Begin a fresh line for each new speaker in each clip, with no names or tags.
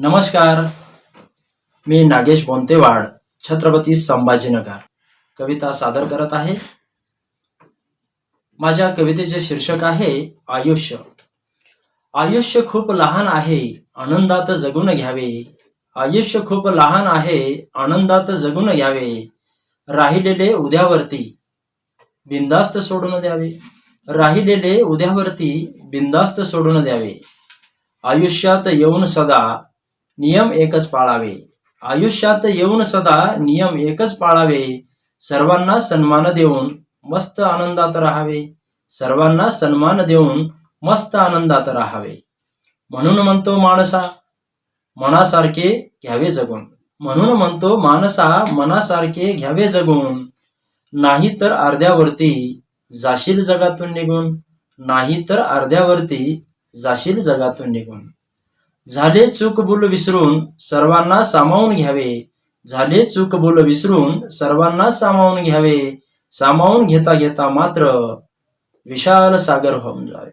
नमस्कार. मी नागेश बोंतेवाड छत्रपती संभाजीनगर. कविता सादर करत आहे. माझ्या कवितेचे शीर्षक आहे आयुष्य. आयुष्य खूप लहान आहे आनंदात जगून घ्यावे. आयुष्य खूप लहान आहे आनंदात जगून घ्यावे. राहिलेले उद्यावरती बिंदास्त सोडून द्यावे. राहिलेले उद्यावरती बिंदास्त सोडून द्यावे. आयुष्यात येऊन सदा नियम एकच पाळावे. आयुष्यात येऊन सदा नियम एकच पाळावे. सर्वांना सन्मान देऊन मस्त आनंदात राहावे. सर्वांना सन्मान देऊन मस्त आनंदात राहावे. म्हणून म्हणतो माणसा मनासारखे घ्यावे जगून. म्हणून म्हणतो माणसा मनासारखे घ्यावे जगून. नाही तर अर्ध्यावरती जाशील जगातून निघून. नाही तर अर्ध्यावरती जाशील जगातून निघून. झाले चूक विसरून सर्वांना सामावून घ्यावे. झाले चूक विसरून सर्वांना सामावून घ्यावे. सामावून घेता घेता मात्र विशाल सागर होऊन जावे.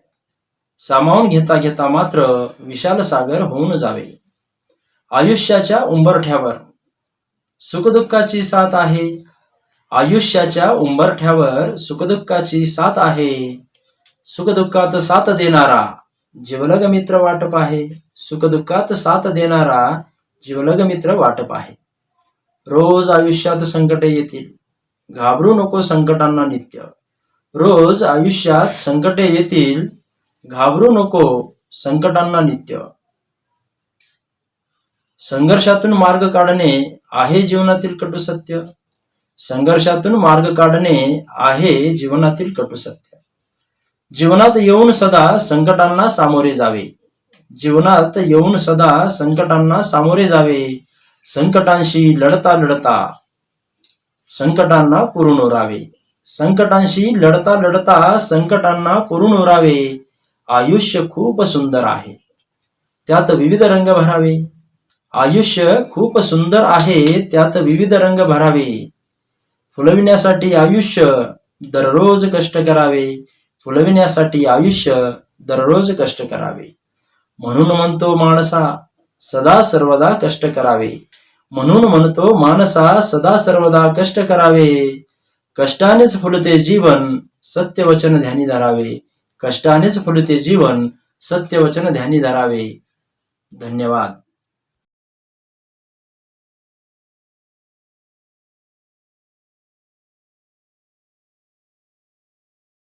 सामावून घेता घेता मात्र विशाल सागर होऊन जावे. आयुष्याच्या उंबरठ्यावर सुखदुःखाची साथ आहे. आयुष्याच्या उंबरठ्यावर सुखदुःखाची साथ आहे. सुखदुःखात साथ देणारा जिवलग मित्र वाटप आहे. सुखदुःखात साथ देणारा जिवलग मित्र वाटप आहे. रोज आयुष्यात संकटे येतील. घाबरू नको संकटांना नित्य. रोज आयुष्यात संकटे येतील. घाबरू नको संकटांना नित्य. संघर्षातून मार्ग काढणे आहे जीवनातील कटुसत्य. संघर्षातून मार्ग काढणे आहे जीवनातील कटुसत्य. जीवनात येऊन सदा संकटांना सामोरे जावे. जीवनात येऊन सदा संकटांना सामोरे जावे. संकटांशी लढता लढता संकटांना पुरून उरावे संकटांशी लढता लढता संकटांना पुरून उरावे आयुष्य खूप सुंदर आहे. त्यात विविध रंग भरावे. आयुष्य खूप सुंदर आहे त्यात विविध रंग भरावे. फुलविण्यासाठी आयुष्य दररोज कष्ट करावे. फुलविण्यासाठी आयुष्य दररोज कष्ट करावे. म्हणून म्हणतो माणसा सदा सर्वदा कष्ट करावे. म्हणून म्हणतो माणसा सदा सर्वदा कष्ट करावे. कष्टानेच फुलते जीवन सत्यवचन ध्यानी धरावे. कष्टानेच फुलते जीवन सत्यवचन ध्यानी धरावे. धन्यवाद.